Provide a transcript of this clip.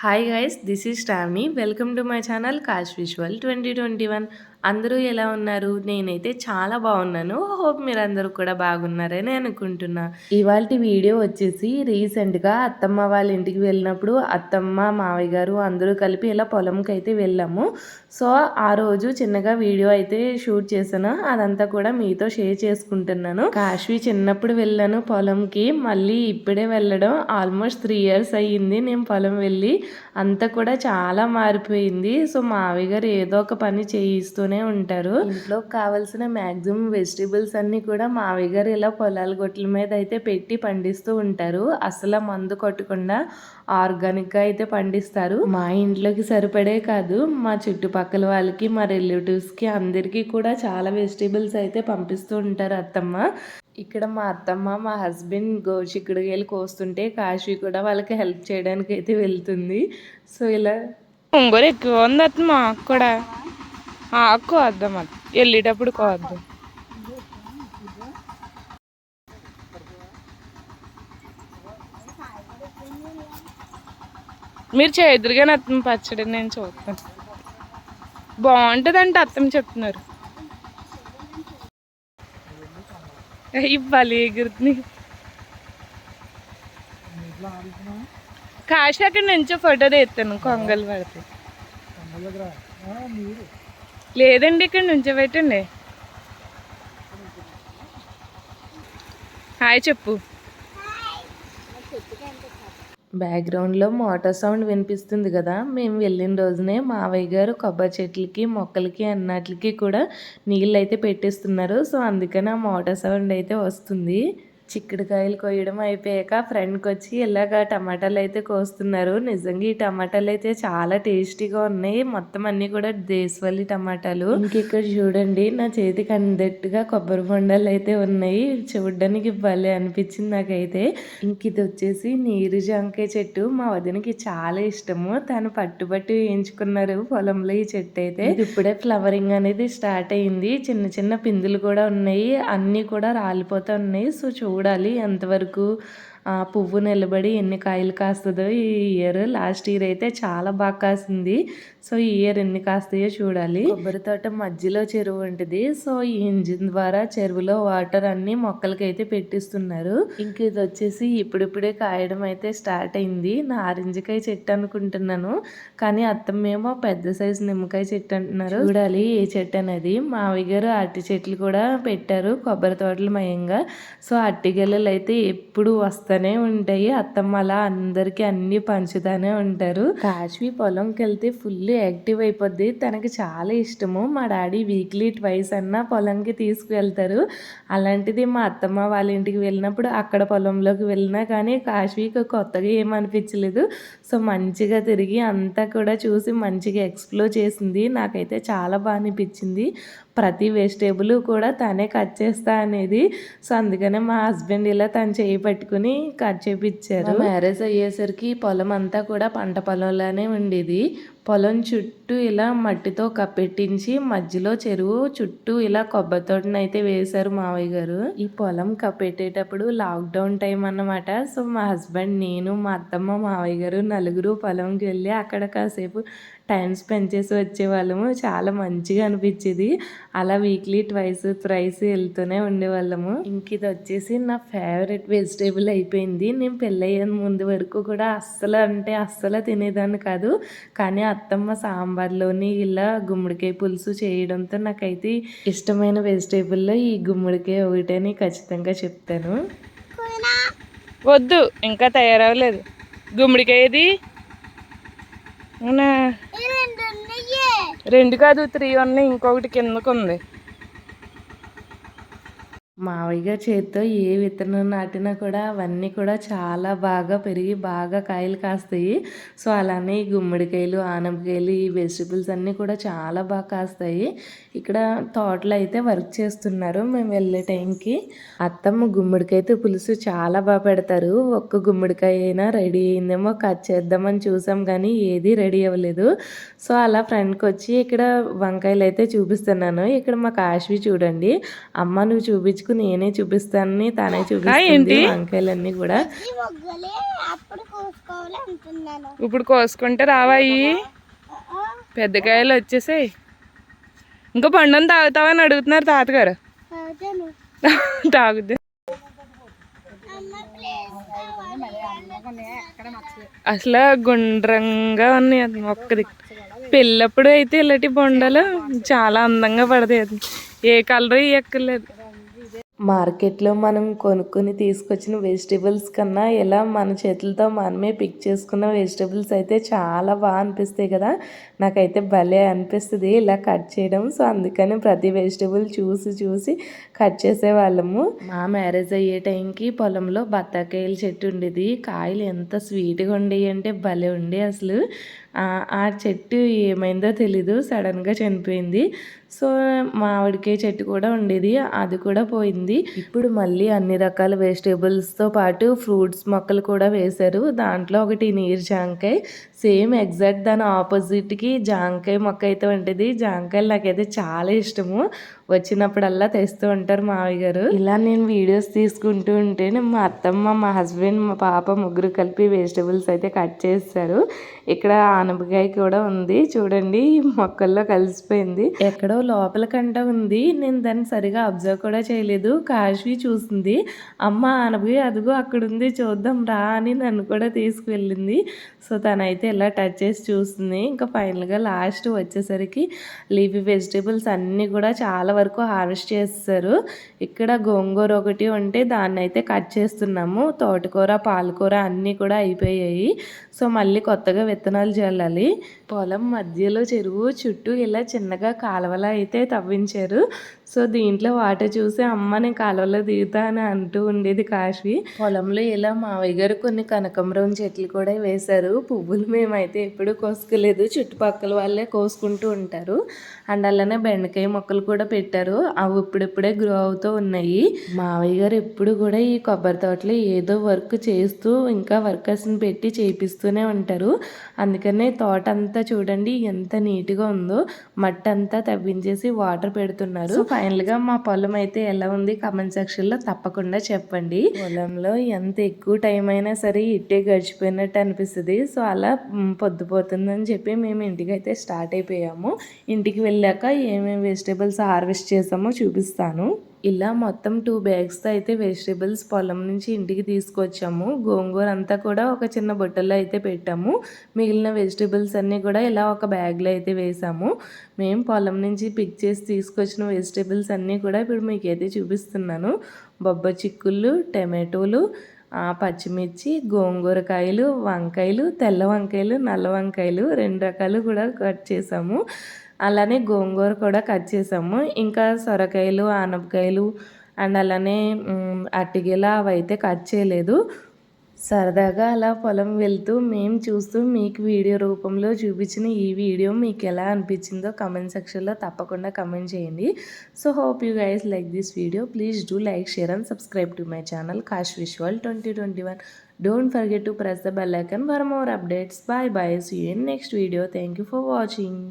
Hi guys this is Sravani welcome to my channel Kash visual twenty twenty one అందరూ ఎలా ఉన్నారు? నేనైతే చాలా బాగున్నాను. హోప్ మీరు అందరూ కూడా బాగున్నారని అనుకుంటున్నా. ఇవాళ వీడియో వచ్చేసి రీసెంట్గా అత్తమ్మ వాళ్ళ ఇంటికి వెళ్ళినప్పుడు అత్తమ్మ మావయ్య గారు అందరూ కలిపి ఇలా పొలంకి అయితే వెళ్ళాము. సో ఆ రోజు చిన్నగా వీడియో అయితే షూట్ చేశాను. అదంతా కూడా మీతో షేర్ చేసుకుంటున్నాను. కాశ్వి చిన్నప్పుడు వెళ్ళాను పొలంకి. మళ్ళీ ఇప్పుడే వెళ్ళడం ఆల్మోస్ట్ త్రీ ఇయర్స్ అయ్యింది నేను పొలం వెళ్ళి. అంతా కూడా చాలా మారిపోయింది. సో మావయ్య గారు ఏదో ఒక పని చేయిస్తూ చేయిస్తూనే ఉంటారు. ఇంట్లో కావాల్సిన మాక్సిమం వెజిటేబుల్స్ అన్ని కూడా మావయ్య గారు ఇలా పొలాల గొట్ల మీద అయితే పెట్టి పండిస్తూ ఉంటారు. అసలు మందు కొట్టకుండా ఆర్గానిక్గా అయితే పండిస్తారు. మా ఇంట్లోకి సరిపడే కాదు మా చుట్టుపక్కల వాళ్ళకి మా రిలేటివ్స్కి అందరికీ కూడా చాలా వెజిటేబుల్స్ అయితే పంపిస్తూ ఉంటారు అత్తమ్మ. ఇక్కడ మా అత్తమ్మ మా హస్బెండ్ గోచిక్కుడుగాయలు కోస్తుంటే కాశీ కూడా వాళ్ళకి హెల్ప్ చేయడానికి అయితే వెళ్తుంది. సో ఇలా ఎక్కువ ఉంది అత్త మాకు కూడా కోద్దాం అది. వెళ్ళేటప్పుడు కోద్దాం మీరు చేదురుగానే అత్తం పచ్చడి నేను చూస్తాను బాగుంటుందంటే అత్తం చెప్తున్నారు. ఇవ్వాలి ఎగురుతుంది. కాశీ అక్కడ నుంచి ఫోటో తెస్తాను కొంగలు పడితే. లేదండి ఇక్కడ నుంచో పెట్టండి. హాయ్ చెప్పు. బ్యాక్గ్రౌండ్లో మోటార్ సౌండ్ వినిపిస్తుంది కదా మేము వెళ్ళిన రోజునే మావయ్య గారు కొబ్బరి చెట్లకి మొక్కలకి అన్నట్లకి కూడా నీళ్ళు అయితే పెట్టేస్తున్నారు. సో అందుకని ఆ మోటార్ సౌండ్ అయితే వస్తుంది. చిక్కుడుకాయలు కొయ్యడం అయిపోయాక ఫ్రెండ్కి వచ్చి ఇలాగ టమాటాలు అయితే కోస్తున్నారు. నిజంగా ఈ టమాటాలు అయితే చాలా టేస్టీగా ఉన్నాయి. మొత్తం అన్ని కూడా దేశవల్లి టమాటాలు. ఇంక ఇక్కడ చూడండి నా చేతికి అందట్టుగా కొబ్బరి బొండాలు అయితే ఉన్నాయి. చూడడానికి భలే అనిపించింది నాకైతే. ఇంక ఇది వచ్చేసి నీరు జాంకాయ చెట్టు. మా వదినకి చాలా ఇష్టము. తను పట్టుబట్టి వేయించుకున్నారు పొలంలో ఈ చెట్టు అయితే. ఇప్పుడే ఫ్లవరింగ్ అనేది స్టార్ట్ అయింది. చిన్న చిన్న పిందులు కూడా ఉన్నాయి. అన్ని కూడా రాలిపోతా ఉన్నాయి. సో చూడాలి ఎంతవరకు పువ్వు నిలబడి ఎన్ని కాయలు కాస్తుందో ఈ ఇయర్ లాస్ట్ ఇయర్ అయితే చాలా బాగా కాసింది. సో ఈ ఇయర్ ఎన్ని కాస్తాయో చూడాలి. కొబ్బరి తోట మధ్యలో చెరువు ఉంటుంది సో ఈ ఇంజిన్ ద్వారా చెరువులో వాటర్ అన్ని మొక్కలకి అయితే పెట్టిస్తున్నారు. ఇంక ఇది వచ్చేసి ఇప్పుడిప్పుడే కాయడం అయితే స్టార్ట్ అయింది. నారింజకాయ చెట్టు అనుకుంటున్నాను. కానీ అత్తమ్మేమో పెద్ద సైజు నిమ్మకాయ చెట్టు అంటున్నారు. చూడాలి ఏ చెట్టు అనేది. మావి గారు అరటి చెట్లు కూడా పెట్టారు. కొబ్బరి తోటలు మయంగా. సో అట్టి గెలలు అయితే ఎప్పుడు వస్తూనే ఉంటాయి. అత్తమ్మ అలా అందరికీ అన్ని పంచుతానే ఉంటారు. కాశ్వి పొలంకి వెళ్తే ఫుల్ యాక్టివ్ అయిపోద్ది. తనకి చాలా ఇష్టము. మా డాడీ వీక్లీ ట్వైస్ అన్నా పొలంకి తీసుకువెళ్తారు. అలాంటిది మా అత్తమ్మ వాళ్ళ ఇంటికి వెళ్ళినప్పుడు అక్కడ పొలంలోకి వెళ్ళినా కానీ కాశ్వీకి కొత్తగా ఏమనిపించలేదు సో మంచిగా తిరిగి అంతా కూడా చూసి మంచిగా ఎక్స్ప్లోర్ చేసింది. నాకైతే చాలా బాగా అనిపించింది. ప్రతి వెజిటేబుల్ కూడా తనే కట్ చేస్తా అనేది. సో అందుకనే మా హస్బెండ్ ఇలా తను చేయి పట్టుకుని కట్ చేపించారు మ్యారేజ్ అయ్యేసరికి పొలం అంతా కూడా పంట పొలంలానే ఉండేది. పొలం చుట్టూ ఇలా మట్టితో కప్పెట్టించి మధ్యలో చెరువు చుట్టూ ఇలా కొబ్బరి తోటనైతే అయితే వేశారు మావయ్య గారు. ఈ పొలం కప్పెట్టేటప్పుడు లాక్డౌన్ టైం అన్నమాట. సో మా హస్బెండ్ నేను మా అత్తమ్మ మావయ్య గారు నలుగురు పొలంకి వెళ్ళి అక్కడ కాసేపు టైం స్పెండ్ చేసి వచ్చేవాళ్ళము. చాలా మంచిగా అనిపించేది. అలా వీక్లీ ట్వైస్ థ్రైస్ వెళ్తూనే ఉండేవాళ్ళము. ఇంక ఇది వచ్చేసి నా ఫేవరెట్ వెజిటేబుల్ అయిపోయింది. నేను పెళ్ళయ్యే ముందు వరకు కూడా అస్సలు అంటే అస్సలు తినేదాన్ని కాదు. కానీ అత్తమ్మ సాంబార్లోని ఇలా గుమ్మడికాయ పులుసు చేయడంతో నాకైతే ఇష్టమైన వెజిటేబుల్లో ఈ గుమ్మడికాయ ఒకటని ఖచ్చితంగా చెప్తాను. వద్దు ఇంకా తయారవ్వలేదు. గుమ్మడికాయది? అవునా? రెండు కాదు త్రీ ఉన్నాయి ఇంకొకటి కిందకు ఉంది మావయ్య గారి చేతితో ఏ విత్తనం నాటినా కూడా అవన్నీ కూడా చాలా బాగా పెరిగి బాగా కాయలు కాస్తాయి. సో అలానే ఈ గుమ్మడికాయలు ఆనపకాయలు ఈ వెజిటబుల్స్ అన్నీ కూడా చాలా బాగా కాస్తాయి. ఇక్కడ తోటలో అయితే వర్క్ చేస్తున్నారు. మేము వెళ్ళే టైంకి అత్తమ్మ గుమ్మడికాయతో పులుసు చాలా బాగా పెడతారు. ఒక్క గుమ్మడికాయ అయినా రెడీ అయిందేమో కట్ చేద్దామని చూసాం కానీ ఏది రెడీ అవ్వలేదు. సో అలా ఫ్రెండ్కి వచ్చి ఇక్కడ వంకాయలు అయితే చూపిస్తున్నాను. ఇక్కడ మా కాశ్వి చూడండి. అమ్మ నువ్వు చూపించుకో తెచ్చుకుని నేనే చూపిస్తానని తనే చూపిస్తుంది ఏంటి? వంకాయలన్నీ కూడా. ఈ మొగ్గలే అప్పుడు కోసుకోవాలి అంటున్నాను. ఇప్పుడు కోసుకుంటే రావాయి. పెద్ద కాయలు వచ్చేసాయి. ఇంకా పండుని తాగుతావని అడుగుతున్నారు తాతగారు. తాగుద్ది అసలు గుండ్రంగా ఉన్నాయి అది మొక్కది. పెళ్ళప్పుడు అయితే ఇలాంటి బొండలు చాలా అందంగా పడతాయి అది. ఏ కలర్ ఎక్కర్లేదు. మార్కెట్లో మనం కొనుక్కొని తీసుకొచ్చిన వెజిటేబుల్స్ కన్నా ఇలా మన చేతులతో మనమే పిక్ చేసుకున్న వెజిటేబుల్స్ అయితే చాలా బాగా అనిపిస్తాయి కదా. నాకైతే భలే అనిపిస్తుంది ఇలా కట్ చేయడం. సో అందుకని ప్రతి వెజిటేబుల్ చూసి చూసి కట్ చేసేవాళ్ళము. మా మ్యారేజ్ అయ్యే టైంకి పొలంలో బత్తాకాయల చెట్టు ఉండేది. కాయలు ఎంత స్వీట్గా ఉండేవి అంటే భలే ఉండే అసలు. ఆ ఆ చెట్టు ఏమైందో తెలీదు. సడన్గా చనిపోయింది. సో మామిడికాయ చెట్టు కూడా ఉండేది. అది కూడా పోయింది. ఇప్పుడు మళ్ళీ అన్ని రకాల వెజిటేబుల్స్తో పాటు ఫ్రూట్స్ మొక్కలు కూడా వేశారు. దాంట్లో ఒకటి నీరు జాంకాయ. సేమ్ ఎగ్జాక్ట్ దాని ఆపోజిట్కి జాంకాయ మొక్క అయితే ఉంటుంది జాంకాయలు నాకైతే చాలా ఇష్టము. వచ్చినప్పుడల్లా తెస్తూ ఉంటారు మావయ్య గారు. ఇలా నేను వీడియోస్ తీసుకుంటూ ఉంటే మా అత్తమ్మ మా హస్బెండ్ మా పాప ముగ్గురు కలిపి వెజిటేబుల్స్ అయితే కట్ చేస్తారు. ఇక్కడ ఆనపకాయ కూడా ఉంది. చూడండి మొక్కల్లో కలిసిపోయింది. ఎక్కడో లోపల కంట ఉంది. నేను దాన్ని సరిగా అబ్జర్వ్ కూడా చేయలేదు. కాశీ చూసింది. అమ్మ అనబి అదిగో అక్కడ ఉంది చూద్దాం రా అని నన్ను కూడా తీసుకువెళ్ళింది. సో తనైతే ఇలా టచ్ చేసి చూస్తుంది ఇంకా ఫైనల్గా లాస్ట్ వచ్చేసరికి లీఫీ వెజిటేబుల్స్ అన్నీ కూడా చాలా వరకు హార్వెస్ట్ చేస్తారు ఇక్కడ గోంగూర ఒకటి ఉంటే దాన్ని అయితే కట్ చేస్తున్నాము. తోటకూర పాలకూర అన్నీ కూడా అయిపోయాయి. సో మళ్ళీ కొత్తగా విత్తనాలు చల్లాలి పొలం మధ్యలో చెరువు చుట్టూ ఇలా చిన్నగా కాలువలా అయితే తవ్వించారు. సో దీంట్లో వాటర్ చూసి అమ్మ నేను కాలువలో దిగుతా అని అంటూ ఉండేది కాశీ పొలంలో ఇలా మావయ్య గారు కొన్ని కనకంబరం చెట్లు కూడా వేశారు. పువ్వులు మేమైతే ఎప్పుడూ కోసుకోలేదు. చుట్టుపక్కల వాళ్ళే కోసుకుంటూ ఉంటారు. అండ్ అలానే బెండకాయ మొక్కలు కూడా పెట్టారు. అవి ఇప్పుడిప్పుడే గ్రో అవుతూ ఉన్నాయి. మావయ్య గారు ఎప్పుడు కూడా ఈ కొబ్బరి తోటలో ఏదో వర్క్ చేస్తూ ఇంకా వర్కర్స్ని పెట్టి చేపిస్తూనే ఉంటారు. అందుకనే తోట అంతా చూడండి ఎంత నీట్గా ఉందో. మట్టి అంతా తవ్వించేసి వాటర్ పెడుతున్నారు. సో ఫైనల్గా మా పొలం అయితే ఎలా ఉంది కమెంట్ సెక్షన్లో తప్పకుండా చెప్పండి. పొలంలో ఎంత ఎక్కువ టైం అయినా సరే ఇట్టే గడిచిపోయినట్టు అనిపిస్తుంది. సో అలా పొద్దుపోతుందని చెప్పి మేము ఇంటికి అయితే స్టార్ట్ అయిపోయాము. ఇంటికి వెళ్ళాక ఏమేమి వెజిటేబుల్స్ హార్వెస్ట్ చేసామో చూపిస్తాను. ఇలా మొత్తం టూ బ్యాగ్స్తో అయితే వెజిటేబుల్స్ పొలం నుంచి ఇంటికి తీసుకొచ్చాము. గోంగూర అంతా కూడా ఒక చిన్న బుట్టలో అయితే పెట్టాము. మిగిలిన వెజిటేబుల్స్ అన్నీ కూడా ఇలా ఒక బ్యాగ్లో అయితే వేసాము. మేము పొలం నుంచి పిక్ చేసి తీసుకొచ్చిన వెజిటేబుల్స్ అన్నీ కూడా ఇప్పుడు మీకు అయితే చూపిస్తున్నాను. బొబ్బ చిక్కుళ్ళు టమాటోలు ఆ, పచ్చిమిర్చి గోంగూరకాయలు వంకాయలు తెల్ల వంకాయలు నల్ల వంకాయలు రెండు రకాలు కూడా కట్ చేసాము. అలానే గోంగూర కూడా కట్ చేసాము. ఇంకా సొరకాయలు ఆనపకాయలు అండ్ అలానే మ్, అవైతే అవి అయితే కట్ చేయలేదు. సరదాగా అలా పొలం వెళ్తూ మేము చూస్తూ మీకు వీడియో రూపంలో చూపించిన ఈ వీడియో మీకు ఎలా అనిపించిందో కమెంట్ సెక్షన్లో తప్పకుండా కమెంట్ చేయండి. So hope you guys like this video. Please do like share and subscribe to my channel Kash visual twenty twenty one. Don't forget to press the bell icon for more updates. Bye bye. See in next video. Thank you for watching.